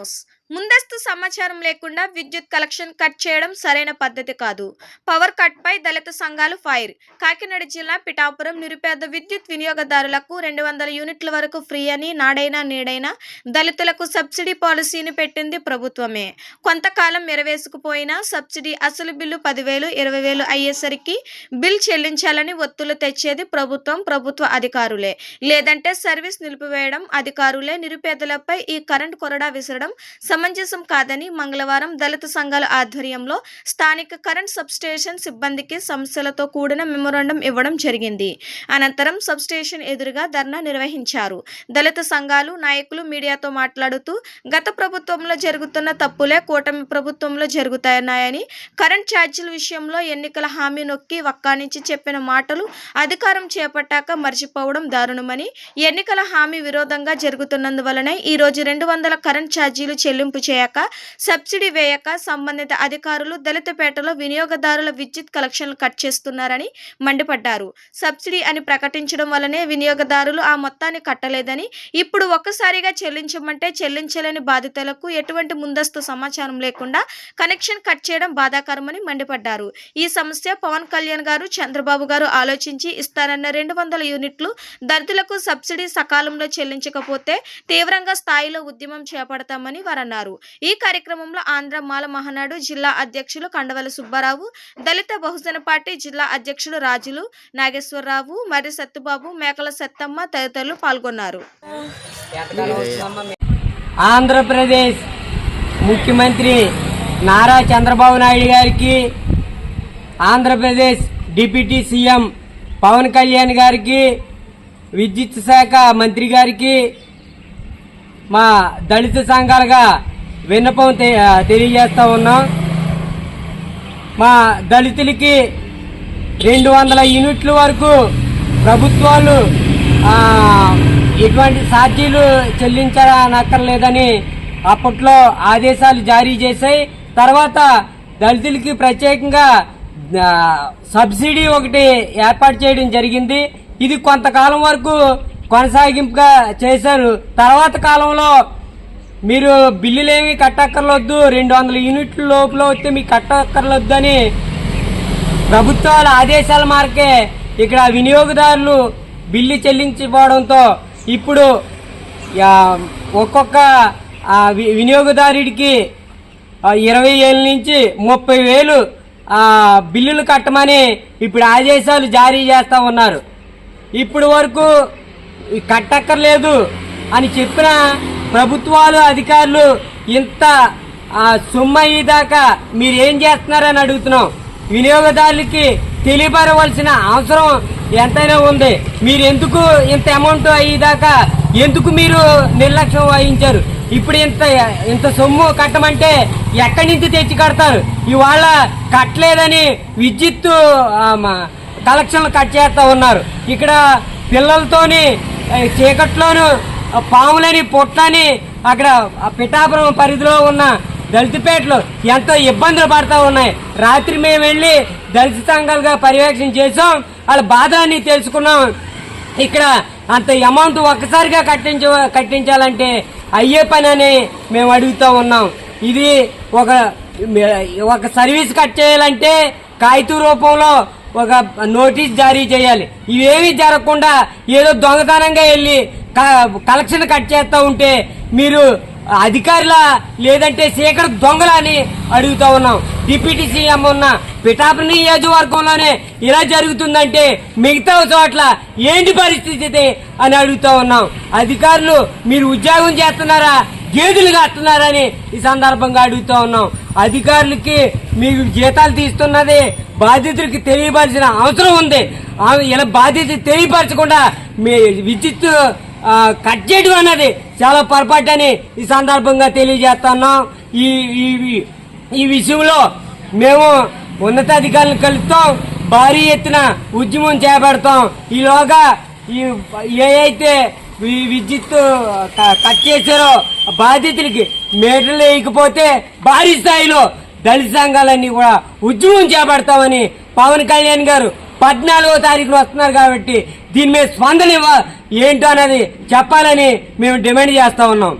News ముందస్తు సమాచారం లేకుండా విద్యుత్ కలెక్షన్ కట్ చేయడం సరైన పద్ధతి కాదు. పవర్ కట్ పై దళిత సంఘాలు ఫైర్ కాకినాడ జిల్లా పిఠాపురం నిరుపేద విద్యుత్ వినియోగదారులకు రెండు వందల యూనిట్ల వరకు ఫ్రీ అని నాడైనా నీడైనా దళితులకు సబ్సిడీ పాలసీని పెట్టింది ప్రభుత్వమే. కొంతకాలం ఎరవేసుకుపోయినా సబ్సిడీ అసలు బిల్లు పదివేలు ఇరవై వేలు అయ్యేసరికి బిల్ చెల్లించాలని ఒత్తులు తెచ్చేది ప్రభుత్వం ప్రభుత్వ అధికారులే. లేదంటే సర్వీస్ నిలిపివేయడం అధికారులే. నిరుపేదలపై ఈ కరెంట్ కొరడా విసరడం సమంజసం కాదని మంగళవారం దళిత సంఘాల ఆధ్వర్యంలో స్థానిక కరెంట్ సబ్స్టేషన్ సిబ్బందికి సమస్యలతో కూడిన మెమొరాండం ఇవ్వడం జరిగింది. అనంతరం సబ్స్టేషన్ ఎదురుగా ధర్నా నిర్వహించారు. దళిత సంఘాలు నాయకులు మీడియాతో మాట్లాడుతూ గత ప్రభుత్వంలో జరుగుతున్న తప్పులే కూటమి ప్రభుత్వంలో జరుగుతున్నాయని కరెంట్ ఛార్జీల విషయంలో ఎన్నికల హామీ నొక్కి వక్కానించి చెప్పిన మాటలు అధికారం చేపట్టాక మర్చిపోవడం దారుణమని ఎన్నికల హామీ విరోధంగా జరుగుతున్నందువలనే ఈ రోజు రెండు వందల కరెంట్ ఛార్జీలు చెల్లింపు చేయక సబ్సిడీ వేయక సంబంధిత అధికారులు దళితపేటలో వినియోగదారుల విద్యుత్ కలెక్షన్లు కట్ చేస్తున్నారని మండిపడ్డారు. సబ్సిడీ అని ప్రకటించడం వల్లనే వినియోగదారులు ఆ మొత్తాన్ని కట్టలేదని ఇప్పుడు ఒక్కసారిగా చెల్లించమంటే చెల్లించలేని బాధితులకు ఎటువంటి ముందస్తు సమాచారం లేకుండా కనెక్షన్ కట్ చేయడం బాధాకరమని మండిపడ్డారు. ఈ సమస్య పవన్ కళ్యాణ్ గారు చంద్రబాబు గారు ఆలోచించి ఇస్తారన్న రెండు వందల యూనిట్లు దళితులకు సబ్సిడీ సకాలంలో చెల్లించకపోతే తీవ్రంగా స్థాయిలో ఉద్యమం చేపడతాం చేస్తామని అన్నారు ఈ కార్యక్రమంలో ఆంధ్ర మాల మహానాడు జిల్లా అధ్యక్షులు కండవల సుబ్బారావు దళిత బహుజన పార్టీ జిల్లా అధ్యక్షులు రాజులు నాగేశ్వరరావు మరి సత్తుబాబు మేకల సత్తమ్మ తదితరులు పాల్గొన్నారు. ఆంధ్రప్రదేశ్ ముఖ్యమంత్రి నారా చంద్రబాబు నాయుడు గారికి ఆంధ్రప్రదేశ్ డిప్యూటీ సీఎం పవన్ కళ్యాణ్ గారికి విద్యుత్ శాఖ మంత్రి గారికి మా దళిత సంఘాలుగా విన్నపం తె- తెలియజేస్తా ఉన్నాం. మా దళితులకి రెండు వందల యూనిట్ల వరకు ప్రభుత్వాలు ఆ, ఎటువంటి ఛార్జీలు చెల్లించనక్కర్లేదని అప్పట్లో ఆదేశాలు జారీ చేశాయి. తర్వాత దళితులకి ప్రత్యేకంగా సబ్సిడీ ఒకటి ఏర్పాటు చేయడం జరిగింది. ఇది కొంతకాలం వరకు కొనసాగింపుగా చేశారు. తర్వాత కాలంలో మీరు బిల్లులేమి కట్టక్కర్లొద్దు. రెండు వందల యూనిట్ల లోపల వస్తే మీకు కట్టక్కర్లొద్దు అని ప్రభుత్వాల ఆదేశాల మార్కే ఇక్కడ వినియోగదారులు బిల్లు చెల్లించిపోవడంతో ఇప్పుడు ఒక్కొక్క వి- వినియోగదారుడికి ఇరవై ఏళ్ళ నుంచి ముప్పై వేలు ఆ, బిల్లులు కట్టమని ఇప్పుడు ఆదేశాలు జారీ చేస్తా ఉన్నారు. ఇప్పుడు వరకు కట్టక్కర్లేదు అని చెప్పిన ప్రభుత్వాలు అధికారులు ఇంత సొమ్ము అయ్యేదాకా మీరు ఏం చేస్తున్నారని అడుగుతున్నాం. వినియోగదారులకి తెలియపరవలసిన అవసరం ఎంతైనా ఉంది. మీరు ఎందుకు ఇంత అమౌంట్ అయ్యేదాకా ఎందుకు మీరు నిర్లక్ష్యం వహించారు? ఇప్పుడు ఇంత ఇంత సొమ్ము కట్టమంటే ఎక్కడి నుంచి తెచ్చి కడతారు? ఇవాళ కట్టలేదని విద్యుత్ కలెక్షన్లు కట్ చేస్తా ఉన్నారు. ఇక్కడ పిల్లలతోని చీకట్లోను పాములని పొట్లని అక్కడ పిఠాపురం పరిధిలో ఉన్న దళితపేటలు ఎంతో ఇబ్బందులు పడతా ఉన్నాయి. రాత్రి మేము వెళ్ళి దళిత సంఘాలుగా పర్యవేక్షణ చేసాం వాళ్ళ బాధలన్నీ తెలుసుకున్నాం. ఇక్కడ అంత అమౌంట్ ఒక్కసారిగా కట్టించ కట్టించాలంటే అయ్యే పని అని మేము అడుగుతూ ఉన్నాం. ఇది ఒక ఒక సర్వీస్ కట్ చేయాలంటే కాగిత రూపంలో ఒక నోటీస్ జారీ చేయాలి. ఇవేమీ జరగకుండా ఏదో దొంగతనంగా వెళ్ళి క- కలెక్షన్ కట్ చేస్తూ ఉంటే మీరు అధికారుల లేదంటే సీకర దొంగల అని అడుగుతా ఉన్నాం. డిప్యూటీ సీఎం ఉన్న పిఠాపు నియోజకవర్గంలోనే ఇలా జరుగుతుందంటే మిగతా చోట్ల ఏంటి పరిస్థితి అని అడుగుతా ఉన్నాం. అధికారులు మీరు ఉద్యోగం చేస్తున్నారా గేదెలు కాస్తున్నారని ఈ సందర్భంగా అడుగుతా ఉన్నాం. అధికారులకి మీకు జీతాలు తీస్తున్నది బాధితుడికి తెలియపరిచిన అవసరం ఉంది. ఇలా బాధ్యత తెలియపరచకుండా మీ విద్యుత్ కట్ చేయడం అన్నది చాలా పొరపాటు అని ఈ సందర్భంగా తెలియజేస్తున్నాం ఈ ఈ- ఈ విషయంలో మేము ఉన్నతాధికారులను కలుస్తాం భారీ ఎత్తున ఉద్యమం చేపడతాం. ఈలోగా ఈ ఏ ఈ విద్యుత్ కట్ చేశారో బాధితులకి మీటర్లు వేయకపోతే భారీ స్థాయిలో దళిత సంఘాలన్నీ కూడా ఉద్యమం చేపడతామని పవన్ కళ్యాణ్ గారు పద్నాలుగో తారీఖున వస్తున్నారు కాబట్టి దీని మీద స్పందన ఇవ్వ ఏంటో అనేది చెప్పాలని మేము డిమాండ్ చేస్తా ఉన్నాం.